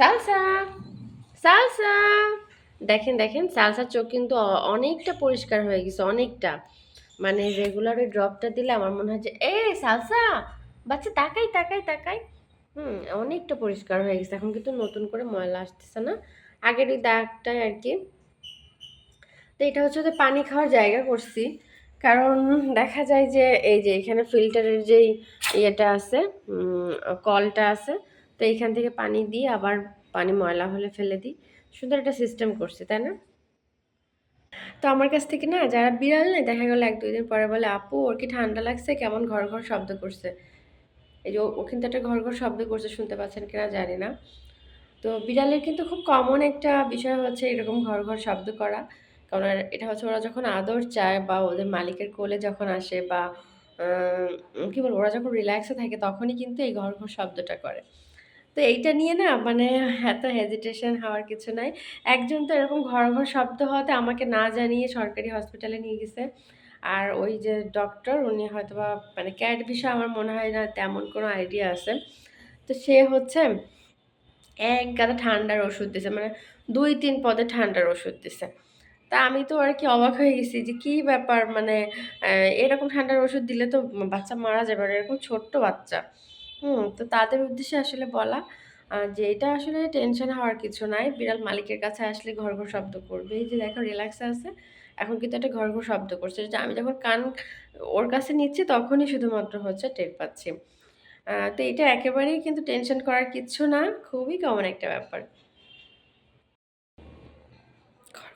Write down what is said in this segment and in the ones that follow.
Salsa salsa. দেখেন দেখেন, সালসার চোখ কিন্তু অনেকটা পরিষ্কার হয়ে গেছে, অনেকটা। মানে রেগুলার ড্রপটা দিলে আমার মনে হয় যে, এ, সালসা, বাচ্চা তাকাই তাকাই তাকাই। হুম, অনেকটা পরিষ্কার হয়ে গেছে। এখন কিন্তু নতুন করে ময়লা আসতেছে না। আগের ওই দাগটাই আর কি। তো এটা হচ্ছে ওদের পানি খাওয়ার জায়গা করছি। কারণ দেখা যায় যে, এই যে এখানে ফিল্টারের যেই ইয়েটা আছে কলটা আছে তো এইখান থেকে পানি দিই আবার পানি ময়লা হলে ফেলে দিই। সুন্দর একটা সিস্টেম করছি, তাই না? তো আমার কাছ থেকে না, যারা বিড়াল নেই দেখা গেলো এক দুই দিন পরে বলে, আপু, ওর কি ঠান্ডা লাগছে? কেমন ঘর ঘর শব্দ করছে? এই যে ও- কিন্তু একটা ঘর ঘর শব্দ করছে, শুনতে পাচ্ছেন কিনা জানি না। তো বিড়ালের কিন্তু খুব কমন একটা বিষয় হচ্ছে এরকম ঘর ঘর শব্দ করা। কারণ এটা হচ্ছে ওরা যখন আদর চায় বা ওদের মালিকের কোলে যখন আসে বা কি বলব, ওরা যখন রিল্যাক্সে থাকে, তখনই কিন্তু এই ঘর ঘর শব্দটা করে। তো এইটা নিয়ে না মানে এত হেজিটেশন হওয়ার কিছু নাই। একজন তো এরকম ঘর ঘর শব্দ হওয়াতে আমাকে না জানিয়ে সরকারি হসপিটালে নিয়ে গেছে। আর ওই যে ডক্টর উনি হয়তো বা মানে ক্যাট বিষয়ে আমার মনে হয় না তেমন কোনো আইডিয়া আছে। তো সে হচ্ছে এক গাদা ঠান্ডার ওষুধ দিছে মানে দুই তিন পদে ঠান্ডার ওষুধ দিছে। তা আমি তো আর কি অবাক হয়ে গেছি যে কি ব্যাপার মানে এরকম ঠান্ডার ওষুধ দিলে তো বাচ্চা মারা যাবে, আর এরকম ছোট্ট বাচ্চা। হুম, তো তাদের উদ্দেশ্যে আসলে বলা যে এটা আসলে টেনশন হওয়ার কিছু নাই। বিড়াল মালিকের কাছে আসলে ঘর ঘর শব্দ করবে। এই যে দেখো রিল্যাক্সে আছে। এখন কিন্তু একটা ঘর ঘর শব্দ করছে। যে আমি যখন কান ওর কাছে নিচ্ছি, তখনই শুধুমাত্র হচ্ছে টের পাচ্ছি। তো এটা একেবারেই কিন্তু টেনশন করার কিচ্ছু না। খুবই কমন একটা ব্যাপার। ঘর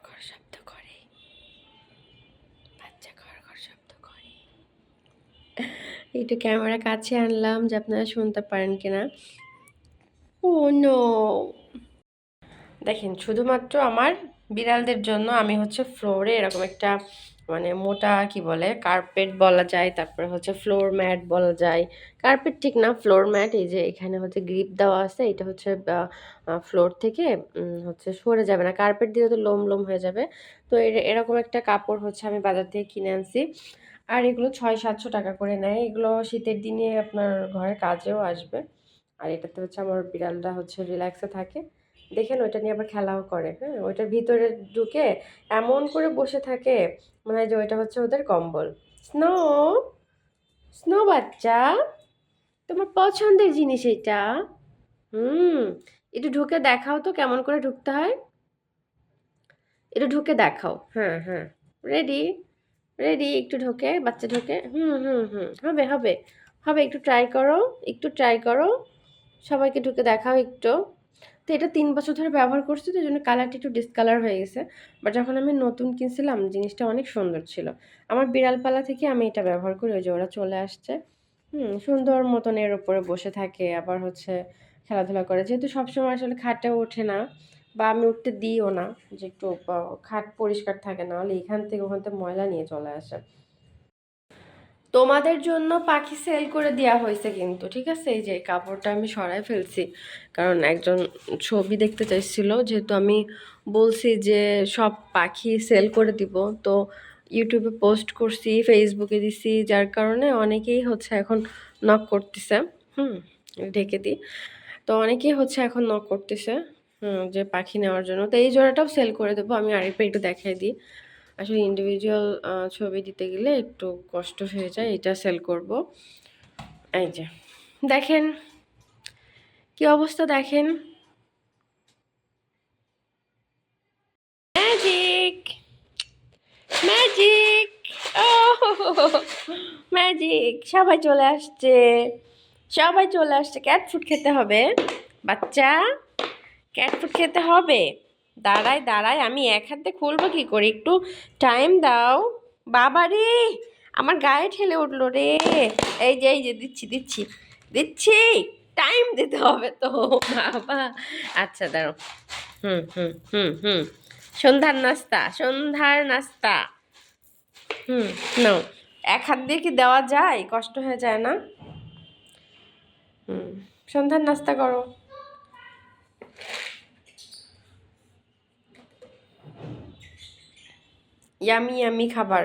একটু ক্যামেরা কাছে আনলাম যে আপনারা শুনতে পারেন কিনা। ও নো দেখেন, শুধুমাত্র আমার বিড়ালদের জন্য আমি হচ্ছে ফ্লোরে এরকম একটা মানে মোটা কি বলে কার্পেট বলা যায়, তারপরে হচ্ছে ফ্লোর ম্যাট বলা যায়। কার্পেট ঠিক না ফ্লোর ম্যাট এই যে এখানে হচ্ছে গ্রিপ দেওয়া আছে, এটা হচ্ছে ফ্লোর থেকে হচ্ছে সরে যাবে না। কার্পেট দিলে তো লোম লোম হয়ে যাবে। তো এর- এরকম একটা কাপড় হচ্ছে আমি বাজার থেকে কিনে আনছি। আর এগুলো ছয় সাতশো টাকা করে নেয়। এগুলো শীতের দিনে আপনার ঘরে কাজেও আসবে। আর এটাতে হচ্ছে আমার বিড়ালটা হচ্ছে রিল্যাক্সে থাকে। দেখেন ওইটা নিয়ে আবার খেলাও করে হ্যাঁ? ওইটার ভিতরে ঢুকে এমন করে বসে থাকে, মনে হয় যে ওইটা হচ্ছে ওদের কম্বল। স্নো স্নো বাচ্চা, তোমার পছন্দের জিনিস এটা হুম, একটু ঢুকে দেখাও তো কেমন করে ঢুকতে হয়। একটু ঢুকে দেখাও হ্যাঁ হ্যাঁ। রেডি রেডি একটু ঢোকে, বাচ্চা ঢোকে। হুম হুম হুম। হবে হবে। হবে, একটু ট্রাই করো, একটু ট্রাই করো। সবাইকে ঢুকে দেখাও একটু। তো এটা তিন বছর ধরে ব্যবহার করছি, তো জন্য কালারটা একটু ডিসকালার হয়ে গেছে। বাট যখন আমি নতুন কিনছিলাম, জিনিসটা অনেক সুন্দর ছিল। আমার বিড়ালপালা থেকে আমি এটা ব্যবহার করি, ওই যে ওরা চলে আসছে। হুম, সুন্দর মতন এর উপরে বসে থাকে, আবার হচ্ছে খেলাধুলা করে। যেহেতু সবসময় আসলে খাটে ওঠে না বা আমি উঠতে দিইও না যে একটু খাট পরিষ্কার থাকে, না হলে এখান থেকে ওখান থেকে ময়লা নিয়ে চলে আসে। তোমাদের জন্য পাখি সেল করে দেওয়া হয়েছে কিন্তু, ঠিক আছে? এই যে কাপড়টা আমি সরাই ফেলছি। কারণ একজন ছবি দেখতে চাইছিল, যেহেতু আমি বলছি যে সব পাখি সেল করে দিব, তো ইউটিউবে পোস্ট করছি ফেসবুকে দিছি, যার কারণে অনেকেই হচ্ছে এখন নক করতেছে। হুম, ঢেকে দিই। তো অনেকেই হচ্ছে এখন নক করতেছে। যে পাখি নেওয়ার জন্য। তো এই জোড়াটাও সেল করে দেবো, আমি আরেকবার একটু দেখাই দিই। আসলে ইন্ডিভিজুয়াল ছবি দিতে গেলে একটু কষ্ট হয়ে যায়, এটা সেল করব। এই যে, দেখেন, কি অবস্থা দেখেন? ম্যাজিক ম্যাজিক ও ম্যাজিক সবাই চলে আসছে। সবাই চলে আসছে। ক্যাট ফুড খেতে হবে। বাচ্চা! ক্যাট ফুড খেতে হবে। দাঁড়াই দাঁড়াই আমি এক হাতে খুলবো কী করে? একটু টাইম দাও। বাবা রে আমার গায়ে ঠেলে উঠল রে। এই যে এই যে, দিচ্ছি দিচ্ছি দিচ্ছি। টাইম দিতে হবে তো, বাবা। আচ্ছা দাঁড়ো হুম হুম হুম হুম। সন্ধ্যার নাস্তা সন্ধ্যার নাস্তা। হুম, নাও। এক হাত দিয়ে কি দেওয়া যায়? কষ্ট হয়ে যায় না? হুম, সন্ধ্যার নাস্তা করো। ইয়ামি ইয়ামি খাবার।